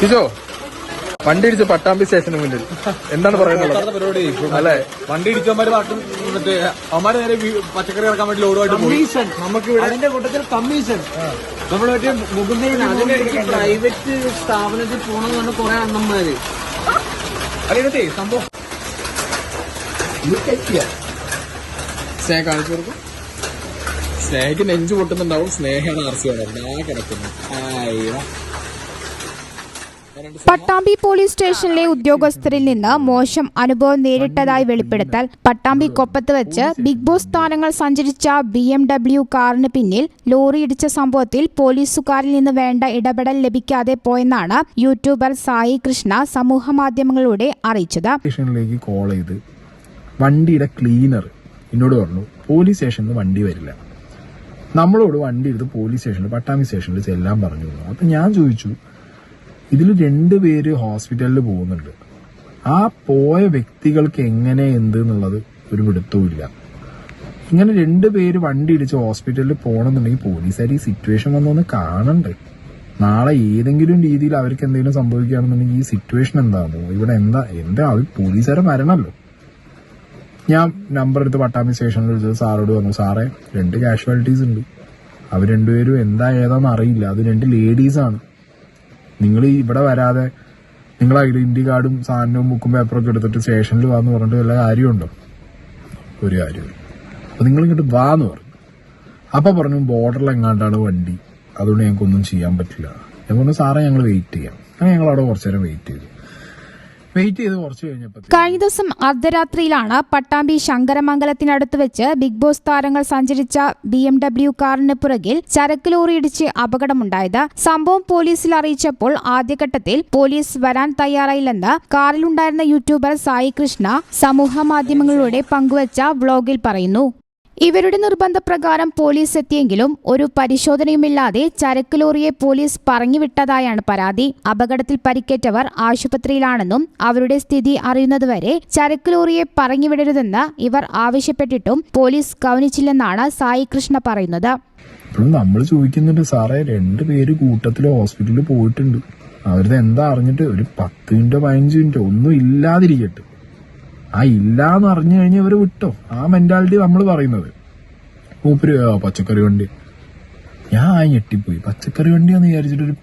ഷിജോ വണ്ടി ഇടിച്ച് പട്ടാമ്പി സ്റ്റേഷന് മുന്നിൽ. എന്താണ് പറയുന്നത് പരിപാടി. അല്ലേ? വണ്ടി ഇടിച്ചവന്മാര് പാട്ടും മറ്റേ അവന്മാര് നേരെ വീ- പച്ചക്കറി ഇറക്കാൻ വേണ്ടി ലോഡുമായിട്ട് പോയി. കമ്മീഷൻ. നമുക്ക് അതിന്റെ കൂട്ടത്തിൽ കമ്മീഷൻ. നമ്മൾ മറ്റേ പ്രൈവറ്റ് സ്ഥാപനത്തിൽ പോണെന്ന് പറഞ്ഞ കുറെ അണ്ണന്മാര്. അതിനകത്തെ സംഭവം സ്നേഹ കാണിച്ചു കൊടുക്കും. സ്നേഹയ്ക്ക് നെഞ്ചു പൊട്ടുന്നുണ്ടാവും. സ്നേഹമാണ് ആർ സി ഓണർ ആ കിടക്കുന്നു. ആയിരം. പട്ടാമ്പി പോലീസ് സ്റ്റേഷനിലെ ഉദ്യോഗസ്ഥരിൽ നിന്ന് മോശം അനുഭവം നേരിട്ടതായി വെളിപ്പെടുത്തൽ. പട്ടാമ്പി കൊപ്പത്ത് വെച്ച് ബിഗ് ബോസ് താരങ്ങൾ സഞ്ചരിച്ച ബി എം ഡബ്ല്യു കാറിന് പിന്നിൽ ലോറി ഇടിച്ച സംഭവത്തിൽ പോലീസുകാരിൽ നിന്ന് വേണ്ട ഇടപെടൽ ലഭിക്കാതെ പോയെന്നാണ് യൂട്യൂബർ സായി കൃഷ്ണ സമൂഹ മാധ്യമങ്ങളിലൂടെ അറിയിച്ചത്. കോൾ ചെയ്ത് വണ്ടിയുടെ ക്ലീനർ എന്നോട് പറഞ്ഞു പോലീസ് സ്റ്റേഷനിൽ വണ്ടി വരില്ല. നമ്മളോട് വണ്ടി എടുത്ത് പോലീസ് സ്റ്റേഷനിൽ പട്ടാമ്പി സ്റ്റേഷനിൽ ചെല്ലാൻ പറഞ്ഞു. അപ്പൊ ഞാൻ ചോദിച്ചു ഇതിൽ രണ്ടുപേര് ഹോസ്പിറ്റലിൽ പോകുന്നുണ്ട്. ആ പോയ വ്യക്തികൾക്ക് എങ്ങനെ എന്ത് എന്നുള്ളത് ഒരു പിടുത്തവുമില്ല ഇങ്ങനെ രണ്ടുപേര് വണ്ടി ഇടിച്ച് ഹോസ്പിറ്റലിൽ പോകണമെന്നുണ്ടെങ്കിൽ പോലീസുകാർ ഈ സിറ്റുവേഷൻ വന്നൊന്ന് കാണണ്ടേ? നാളെ ഏതെങ്കിലും രീതിയിൽ അവർക്ക് എന്തെങ്കിലും സംഭവിക്കുകയാണെന്നുണ്ടെങ്കിൽ ഈ സിറ്റുവേഷൻ എന്താണോ ഇവിടെ എന്താ? എന്താ അവർ പോലീസുകാരെ മരണമല്ലോ. ഞാൻ നമ്പർ എടുത്ത് പട്ടാമ്പി സ്റ്റേഷനിൽ വിളിച്ചത് സാറോട് പറഞ്ഞു സാറേ രണ്ട് കാഷ്വാലിറ്റീസ് ഉണ്ട്. അവർ രണ്ടുപേരും എന്താ ഏതാന്ന് അറിയില്ല. അത് രണ്ട് ലേഡീസാണ് നിങ്ങൾ ഇവിടെ വരാതെ നിങ്ങൾ ഐഡന്റിറ്റി കാർഡും സാധനവും ബുക്കും പേപ്പറൊക്കെ എടുത്തിട്ട് സ്റ്റേഷനിൽ വാന്ന് പറഞ്ഞിട്ട് വല്ല കാര്യമുണ്ടോ? ഒരു കാര്യമില്ല അപ്പൊ നിങ്ങൾ ഇങ്ങോട്ട് വാന്ന് പറഞ്ഞു. അപ്പൊ പറഞ്ഞു ബോർഡറിൽ എങ്ങാണ്ടാണ് വണ്ടി? അതുകൊണ്ട് ഞങ്ങൾക്കൊന്നും ചെയ്യാൻ പറ്റില്ല. ഞാൻ പറഞ്ഞു സാറേ ഞങ്ങൾ വെയിറ്റ് ചെയ്യാം. അങ്ങനെ ഞങ്ങൾ അവിടെ കുറച്ചു നേരം വെയിറ്റ് ചെയ്തു. വെയിറ്റ് ചെയ്ത് കുറച്ച് കഴിഞ്ഞപ്പോൾ കഴിഞ്ഞ ദിവസം അർദ്ധരാത്രിയിലാണ് പട്ടാമ്പി ശങ്കരമംഗലത്തിനടുത്ത് വെച്ച് ബിഗ് ബോസ് താരങ്ങൾ സഞ്ചരിച്ച ബി എം ഡബ്ല്യു കാറിന് പുറകിൽ ചരക്ക് ലോറി ഇടിച്ച് അപകടമുണ്ടായത്. സംഭവം പോലീസിൽ അറിയിച്ചപ്പോൾ ആദ്യഘട്ടത്തിൽ പോലീസ് വരാൻ തയ്യാറായില്ലെന്ന് കാറിലുണ്ടായിരുന്ന യൂട്യൂബർ സായി കൃഷ്ണ സമൂഹ മാധ്യമങ്ങളിലൂടെ പങ്കുവച്ച വ്ളോഗിൽ പറയുന്നു. ഇവരുടെ നിർബന്ധപ്രകാരം പോലീസ് എത്തിയെങ്കിലും ഒരു പരിശോധനയുമില്ലാതെ ചരക്ക് ലോറിയെ പോലീസ് പറഞ്ഞുവിട്ടതായാണ് പരാതി. അപകടത്തിൽ പരിക്കേറ്റവർ ആശുപത്രിയിലാണെന്നും അവരുടെ സ്ഥിതി അറിയുന്നതുവരെ ചരക്ക് ലോറിയെ പറഞ്ഞുവിടരുതെന്ന് ഇവർ ആവശ്യപ്പെട്ടിട്ടും പോലീസ് കവനിച്ചില്ലെന്നാണ് സായി കൃഷ്ണ പറയുന്നത്. നമ്മൾ ചോദിക്കുന്നുണ്ട് സാറേ രണ്ട് പേര് കൂട്ടത്തിൽ ഹോസ്പിറ്റലിൽ പോയിട്ടുണ്ട്. അവരത് എന്താ അറിഞ്ഞിട്ട് ഒരു പത്ത് മിനിറ്റോ പതിനഞ്ച് മിനിറ്റോ ഒന്നും ഇല്ലാതിരിക്കട്ടെ. ആ ഇല്ല എന്ന് അറിഞ്ഞു കഴിഞ്ഞാൽ ഇവർ വിട്ടോ. ആ മെന്റാലിറ്റി നമ്മൾ പറയുന്നത്. മൂപ്പര് "ആ, പച്ചക്കറി വണ്ടി. ഞാൻ ആ ഞെട്ടിപ്പോയി. പച്ചക്കറി വണ്ടിയാന്ന് വിചാരിച്ചിട്ടൊരു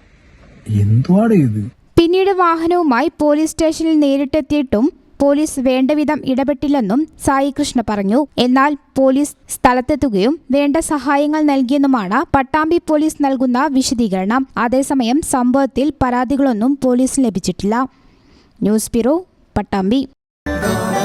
എന്തുവാട് ഇത്? പിന്നീട് വാഹനവുമായി പോലീസ് സ്റ്റേഷനിൽ നേരിട്ടെത്തിയിട്ടും പോലീസ് വേണ്ടവിധം ഇടപെട്ടില്ലെന്നും സായി കൃഷ്ണ പറഞ്ഞു. എന്നാൽ പോലീസ് സ്ഥലത്തെത്തുകയും വേണ്ട സഹായങ്ങൾ നൽകിയെന്നുമാണ് പട്ടാമ്പി പോലീസ് നൽകുന്ന വിശദീകരണം. അതേസമയം സംഭവത്തിൽ പരാതികളൊന്നും പോലീസിന് ലഭിച്ചിട്ടില്ല. News bureau Pattambi.